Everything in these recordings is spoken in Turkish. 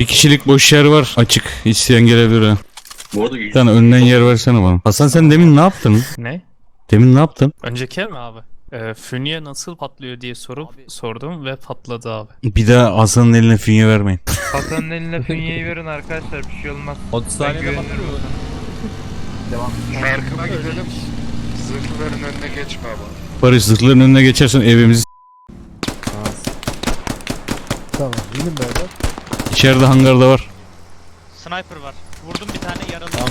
Bir kişilik boş yer var. Açık. İsteyen gelebilir ha. Bu arada Bir tane önden yer versene bana. Hasan sen demin ne yaptın? Ne? Demin ne yaptın? Önceki mi abi? Ee, fünye nasıl patlıyor diye sorup sordum ve patladı abi. Bir daha Hasan'ın eline fünye vermeyin. Hasan'ın eline fünyeyi verin arkadaşlar bir şey olmaz. 30 saniyede batırıyor. Markına gidelim. Zırhların önüne geçme ama. Barış zırhların önüne geçersen evimizi Tamam. Benim beraber. İçeride hangarda var. Sniper var. Vurdum bir tane yaralı. Tam.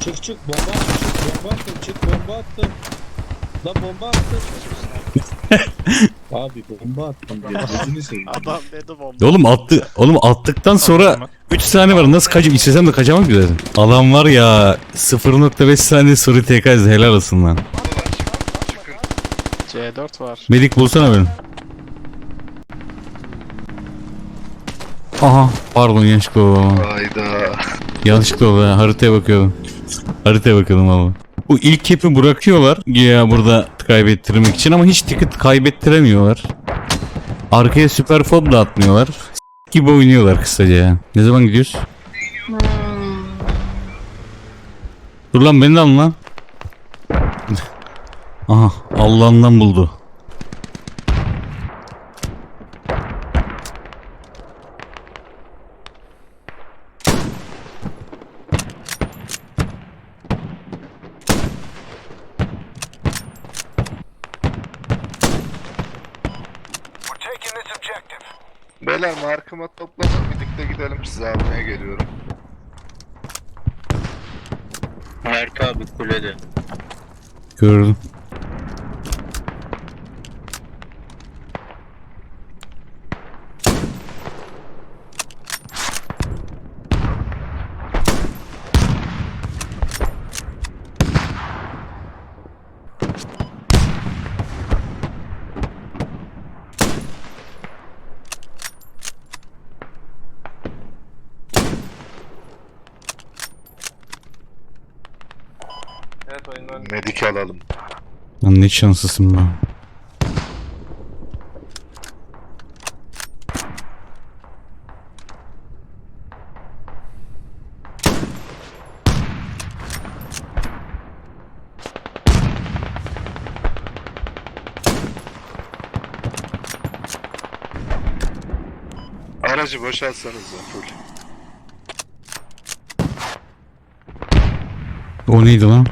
Çık çık bomba attım çık bomba attım çık bomba attım. La bomba attım. Abi bomba attım diye. Gözünü seveyim. Adam dedi bomba. Oğlum attı. Oğlum attıktan sonra 3 saniye var. Nasıl kaçayım? İstesem de kaçamam ki zaten. Alan var ya 0.5 saniye soru TK izle. Helal olsun lan. Çıkın. C4 var. Medik bulsana beni. Aha pardon yanlışlıkla oldu. Hayda. Yanlışlıkla oldu ha, haritaya bakıyordum. Haritaya bakıyordum valla. Bu ilk kepi bırakıyorlar ya burada kaybettirmek için ama hiç ticket kaybettiremiyorlar. Arkaya süper fob da atmıyorlar. S- gibi oynuyorlar kısaca ya. Ne zaman gidiyoruz? Dur lan beni de alın lan. Aha Allah'ından buldu. Marka abi kulede. Gördüm. Medik alalım. Ne şanslısın be. Aracı boşaltsanız da full. O neydi lan?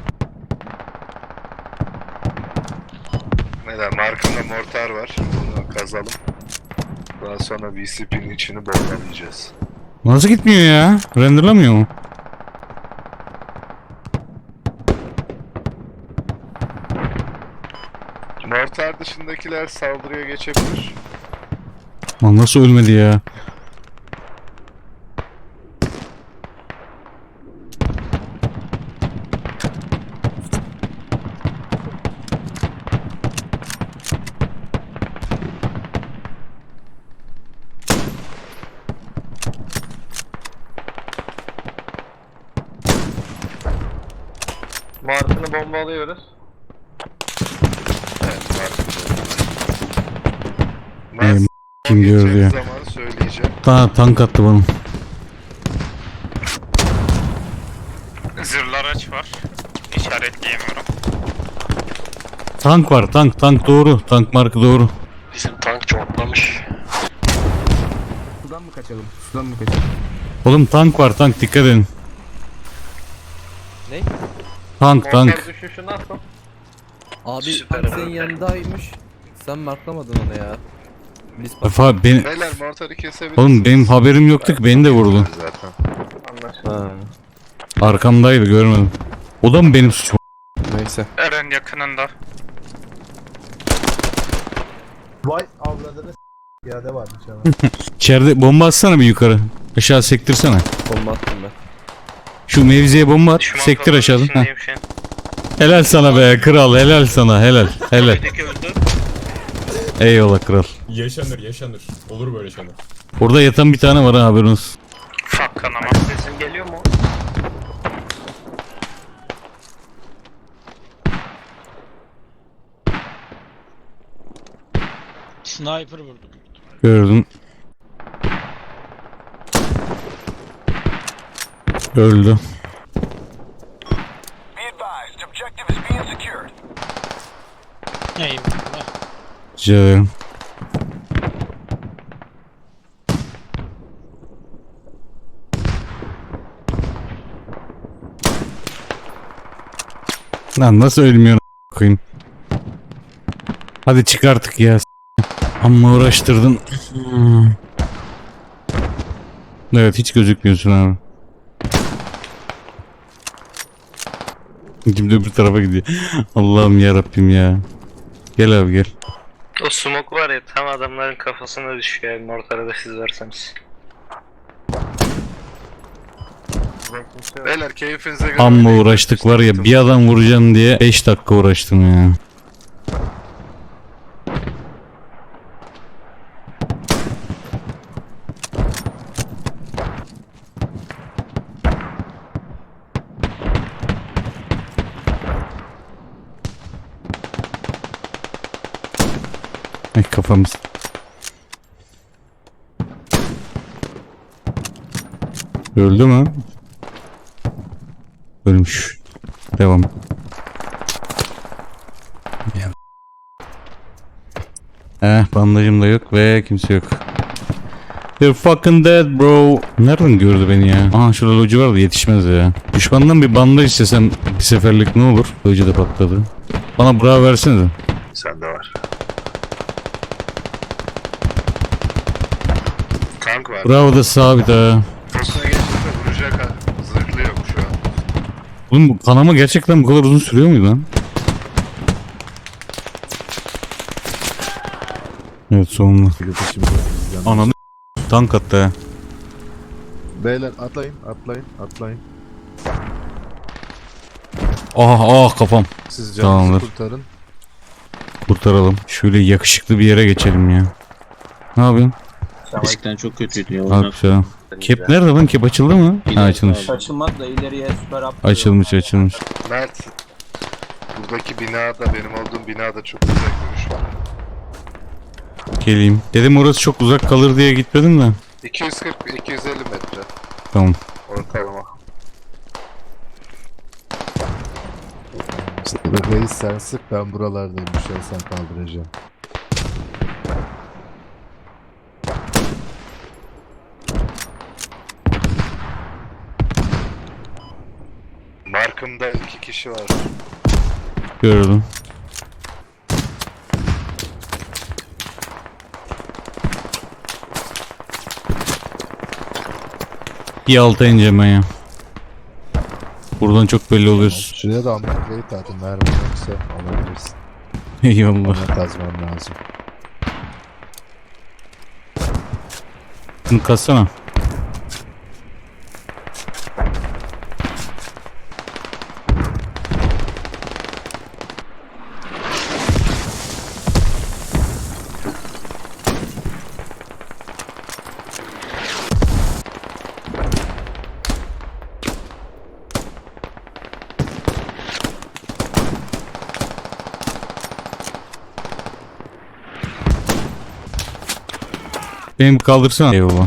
Beyler markında mortar var. Bunu kazalım. Daha sonra VCP'nin içini bombalayacağız. Nasıl gitmiyor ya? Renderlamıyor mu? Mortar dışındakiler saldırıya geçebilir. Lan nasıl ölmedi ya? Markını bombalıyoruz. Evet. Ee, Ben kim gördü ya? zaman söyleyeceğim. Ta tank attı bana. Zırhlı araç var. İşaretleyemiyorum. Tank var tank tank doğru. Tank markı doğru. Bizim tank çoğaltlamış. Sudan mı kaçalım? Sudan mı kaçalım? Oğlum tank var tank dikkat edin. Ne? Tank tank. düşüşü nasıl? Abi Süper tank senin yanındaymış. Sen marklamadın onu ya. Biz Efa ben Beyler mortarı kesebilirsiniz. Oğlum benim haberim yoktu ki beni de vurdu. Zaten. Ha, Arkamdaydı görmedim. O da mı benim suçum? neyse. Eren yakınında. Vay avradını s- piyade varmış ama. İçeride bomba atsana bir yukarı. Aşağı sektirsene. Bomba attım. Şu mevziye bomba at. Sektir aşağıdan. Heh. Helal sana be kral helal sana helal helal. Kuledeki öldü. Eyvallah kral. Yaşanır yaşanır. Olur böyle şeyler. Orada yatan bir tane var ha haberin olsun. Fak kanama. Sesim geliyor mu? Sniper vurdum. Gördüm. Öldü. Eyvallah. Rica ederim. Lan nasıl ölmüyorsun a- koyayım? Hadi çık artık ya. Amma uğraştırdın. Hmm. Evet hiç gözükmüyorsun abi. Şimdi öbür tarafa gidiyor. Allah'ım ya Rabbim ya. Gel abi gel. O smoke var ya tam adamların kafasına düşüyor yani ortada siz varsınız. Beyler keyfinize göre. Amma uğraştık var ya bir adam vuracağım diye 5 dakika uğraştım ya. Kafamız. Öldü mü? Ölmüş. Devam. Eh bandajım da yok ve kimse yok. You're fucking dead bro. Nereden gördü beni ya? Aha şurada loji vardı yetişmez ya. Düşmandan bir bandaj istesem bir seferlik ne olur? Loji de patladı. Bana bravo versene de. Sende var. Tank var. Bravo da sabit ha. Posuna geçti de vuracak ha. Zırhlı yok şu an. Oğlum bu kanama gerçekten bu kadar uzun sürüyor muydu lan? Evet sonunda. Ananı tank attı ha. Beyler atlayın, atlayın, atlayın. Ah ah kafam. Siz Tamamdır. canınızı kurtarın. Kurtaralım. Şöyle yakışıklı bir yere geçelim ya. Ne yapıyorsun? Eskiden çok kötüydü ya. Abi güzel. Kep nerede lan? Kep açıldı mı? Ha, açılmış. Açılmak da ileriye süper up. Açılmış açılmış. Mert. Buradaki binada benim olduğum binada çok güzel görüş var. Geleyim. Dedim orası çok uzak kalır diye gitmedim de. 240 250 metre Tamam. ortalama. Reis sen sık ben buralardayım. Düşen sen kaldıracağım. Markımda iki kişi var. Gördüm. Bir alta ineceğim ben ya. Buradan çok belli oluyoruz. Şuraya da Rate atın. Mermi yoksa alabilirsin. Eyvallah. Ona kazmam lazım. Bunu katsana. Beni kaldırsana. Eyvallah.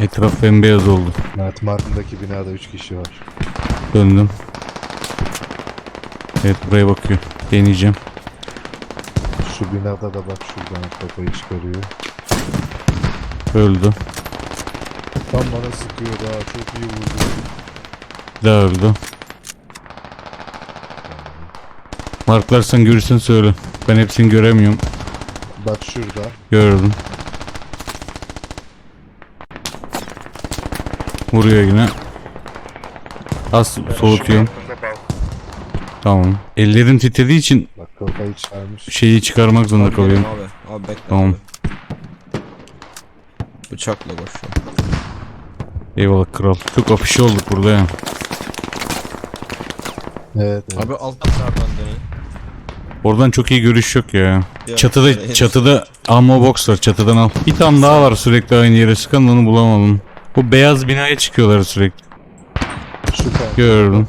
Etraf bembeyaz oldu. Mert Martin'daki binada 3 kişi var. Döndüm. Evet buraya bakıyor. Deneyeceğim. Şu binada da bak şuradan kafayı çıkarıyor. Öldü. Tam bana sıkıyor daha çok iyi vurdu. Daha öldü. Marklarsan görürsen söyle. Ben hepsini göremiyorum. Bak şurada. Gördüm. Vuruyor yine. Az soğutuyorum. Tamam. Ellerim titrediği için Bak kafayı şeyi çıkarmak zorunda kalıyorum. Abi, abi bekle. Tamam. abi. Bıçakla koşuyor. Eyvallah kral. Çok afişi olduk burada ya. Evet, evet. Abi alt katlardan deneyin. Oradan çok iyi görüş yok ya. Ya, Çatıda evet. çatıda ammo box var çatıdan al. Bir tane daha var sürekli aynı yere sıkan onu bulamadım. Bu beyaz binaya çıkıyorlar sürekli. Şu kan. Gördüm.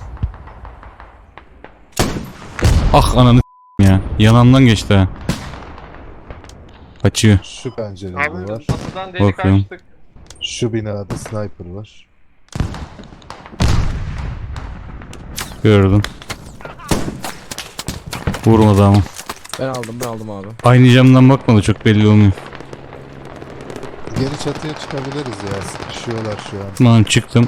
Ah ananı ya. Yanından geçti ha. Kaçıyor. Şu pencerede Abi var. kapıdan delik Bakıyorum. açtık. Şu binada sniper var. Gördüm. Vurmadı ama. Ben aldım ben aldım abi. Aynı camdan bakmadı çok belli olmuyor. Geri çatıya çıkabiliriz ya. Sıkışıyorlar şu an. Lan çıktım.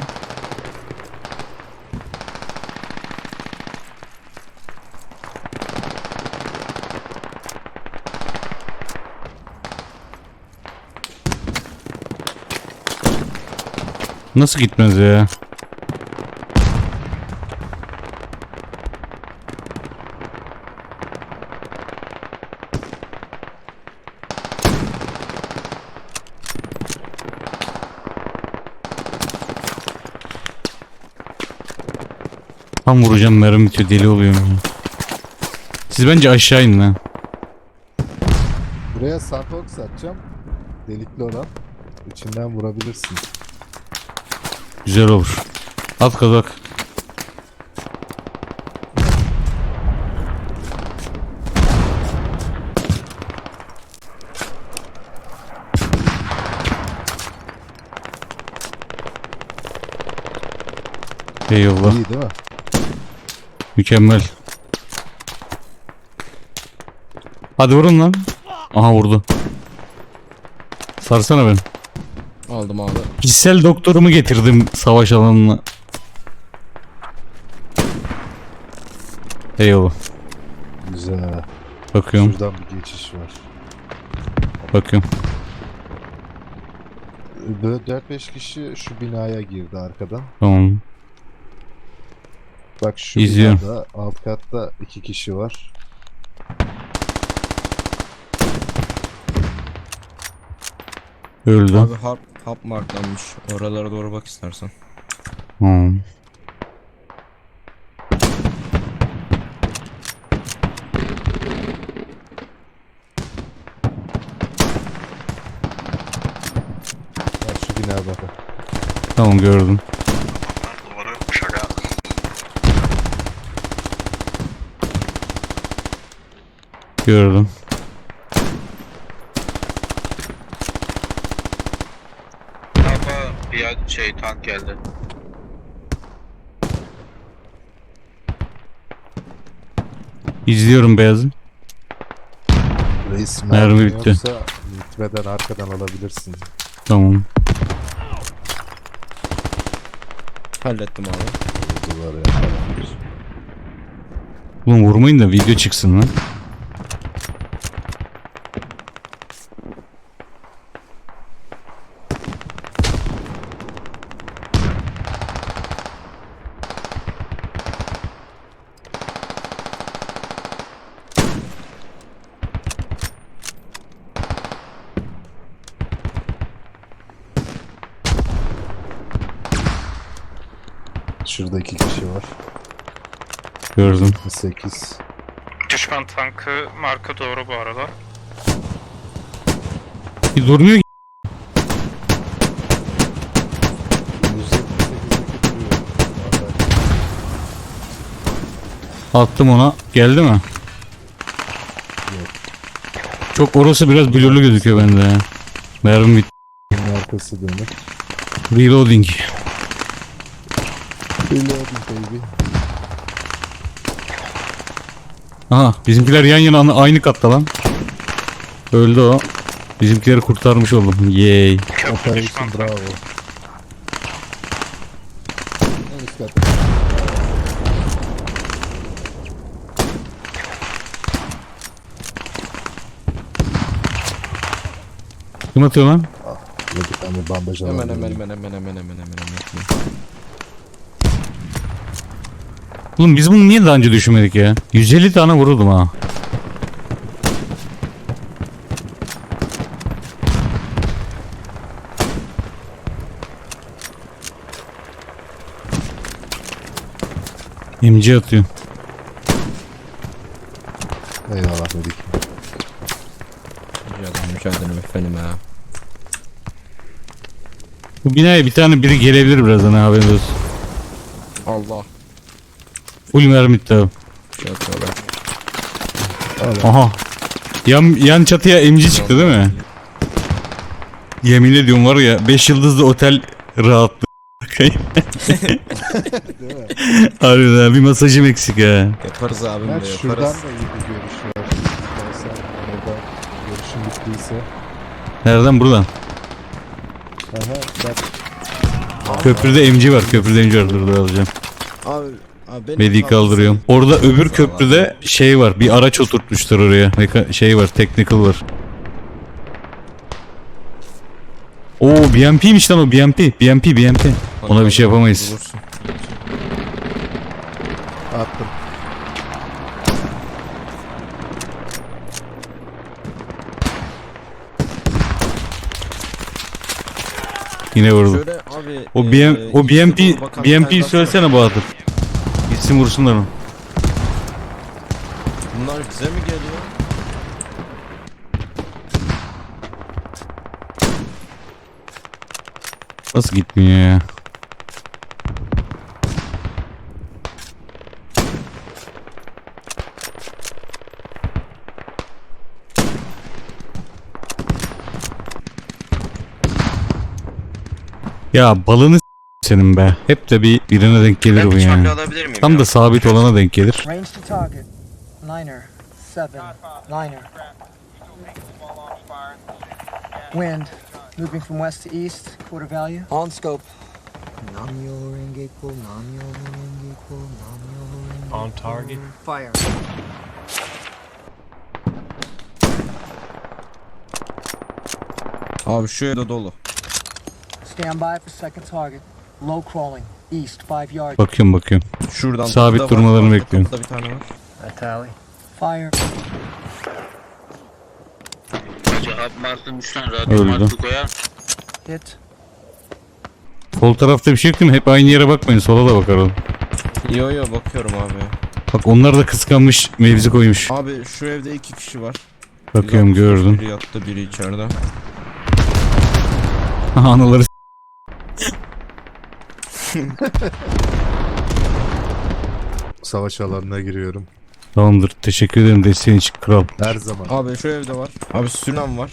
Nasıl gitmez ya? Tam vuracağım mermi bitiyor deli oluyorum ya. Siz bence aşağı inin ha. Buraya sandbox atacağım. Delikli olan. İçinden vurabilirsin. Güzel olur. At kazak. Eyvallah. İyi değil mi? Mükemmel. Hadi vurun lan. Aha vurdu. Sarsana beni. Aldım abi. Kişisel doktorumu getirdim savaş alanına. Eyvallah. Güzel. Bakıyorum, Şuradan bir geçiş var. bakıyorum. Böyle 4-5 kişi şu binaya girdi arkadan. Tamam. Bak şu İzliyorum. binada alt katta 2 kişi var. Öldü. Abi hap, hap marklanmış. Oralara doğru bak istersen. Tamam. Bak şu binada. Tamam gördüm. Gördüm. Ama bir şey tank geldi. İzliyorum beyazı. Reis Mermi mermi bitti. yoksa gitmeden arkadan alabilirsin. Tamam. Hallettim abi. Duvar ya. Ulan vurmayın da video çıksın lan. Şurada 2 kişi var. Gördüm. 8. Düşman tankı marka doğru bu arada. Bir durmuyor ki. 178'deki duruyor. Vallahi Attım ona. Geldi mi? Çok orası biraz blurlu gözüküyor bende ya. Mermi bit. Bunun arkası dönük. Reloading. Reloading baby. Aha bizimkiler yan yana aynı katta lan. Öldü o. Bizimkileri kurtarmış oldum. Yay. Operation Bravo. En üst katta. Kim atıyor lan? Bir tane bandaj Hemen hemen hemen hemen hemen hemen hemen hemen. Oğlum biz bunu niye daha önce düşünmedik ya? 150 tane vururdum ha. MC atıyor. Eyvallah dedik. Rica ederim efendim ha. Bu binaya bir tane biri gelebilir birazdan ha haberiniz olsun. Allah. Şey yapıyorlar. Aha. Yan, yan çatıya MC çıktı değil mi? Yemin ediyorum var ya 5 yıldızlı otel rahatlığı. Değil mi? Harbiden bir masajım eksik ha. Yaparız abim Ben şuradan da iyi bir görüş var. İstersen orada görüşün bittiyse. Nereden buradan? Aha bak Köprüde MC var. Köprüde MC var. Dur dur alacağım. Abi, Medi'yi kaldırıyorum. Orada öbür köprüde şey var. Bir araç oturtmuşlar oraya. Meka- şey var. Technical var. Oo BMP'miş lan o BMP. BMP BMP. Ona bir şey yapamayız. attım. Yine vurdu. Şöyle abi O e, BM o BMP BMP'yi söylesene Bahadır. Gitsin vursunlar onu. Bunlar bize mi geliyor? Nasıl gitmiyor ya? Ya balını senin be. Hep de bir birine denk gelir bu yani. alabilir miyim? Tam da sabit olana denk gelir. Range to target. Liner. Seven. Liner. Wind. Moving from west to east. Quarter value. On scope. Namyo Rengeko, Namyo Rengeko, Namyo On target. Fire. Abi şu evde dolu. Stand by for second target. Low crawling. East, five yards. Bakıyorum bakıyorum. Şuradan Sabit kapıda durmalarını bekliyorum. kapıda bir tane var. Fire. Cevap Mart'ın üstten Öldü. koyar. Hit. Sol tarafta bir şey yok değil mi? Hep aynı yere bakmayın. Sola da bakalım. Yo yo bakıyorum abi. Bak onlar da kıskanmış mevzi koymuş. Abi şu evde iki kişi var. Bakıyorum Biri gördüm. Biri yattı biri içeride. Anaları s- Savaş alanına giriyorum. Tamamdır. Teşekkür ederim desteğin için kral. Her zaman. Abi şu evde var. Abi Sünan var.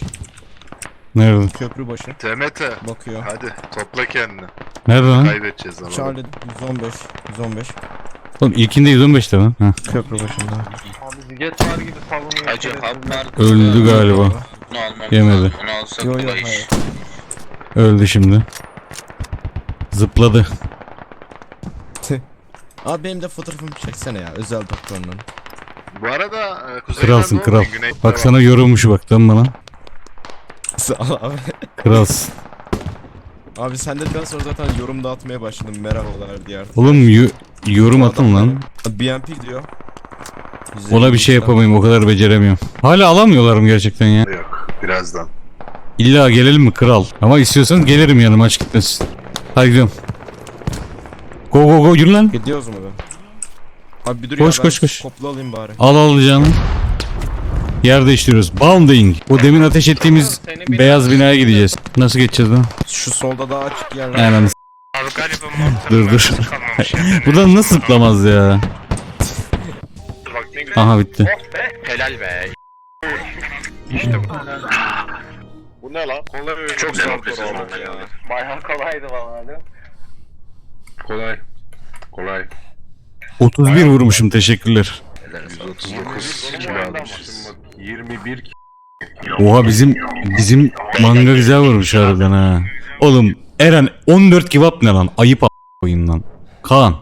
Nerede? Köprü başı. Temete Bakıyor. hadi topla kendini. Nerede lan? Kaybedeceğiz ama. Charlie 115. 115. Oğlum ilkinde 115'ti lan. Ha. Köprü başında. Abi jet var gibi savunuyor. Hacı Hub Mark Öldü galiba. Bunu almam Yemedi. lazım. Onu alsak Yo yo kolay iş. hayır. Öldü şimdi. Zıpladı. Abi benim de fotoğrafımı çeksene ya özel doktorunun. Bu arada e, kuzeyden Kralsın kral. Bak sana yorulmuş bak dön bana. Sağ ol abi. Kralsın. Abi sen dedikten sonra zaten yorum dağıtmaya başladım merhabalar diye artık. Oğlum yorum atın lan. BMP diyor. Ona bir şey yapamayayım o kadar beceremiyorum. Hala alamıyorlar mı gerçekten ya? Yok birazdan. İlla gelelim mi kral? Ama istiyorsanız gelirim yanıma aç gitmesin. Hadi gidiyorum. Go go go yürü lan. Gidiyoruz mu ben? Abi bir dur Koş, ya ben koş, koş. kopla alayım bari. Al alacağını. Yer değiştiriyoruz. Bounding. O demin ateş ettiğimiz beyaz binaya gideceğiz. Nasıl geçeceğiz lan? Şu solda daha açık yerler. Hemen. Abi galiba Mart'ın Dur dur. kalmamış ya. Buradan nasıl zıplamaz ya? Bak ne güzel. Aha bitti. Oh be. Helal be. İşte bu. Bu ne lan? Kolay Çok zor ya. Bayağı kolaydı vallahi. Kolay. Kolay. 31 vurmuşum teşekkürler. 139 kilo almışız. 21 Oha bizim bizim manga güzel vurmuş harbiden ha. Oğlum Eren 14 kebap ne lan? Ayıp a- koyayım lan. Kaan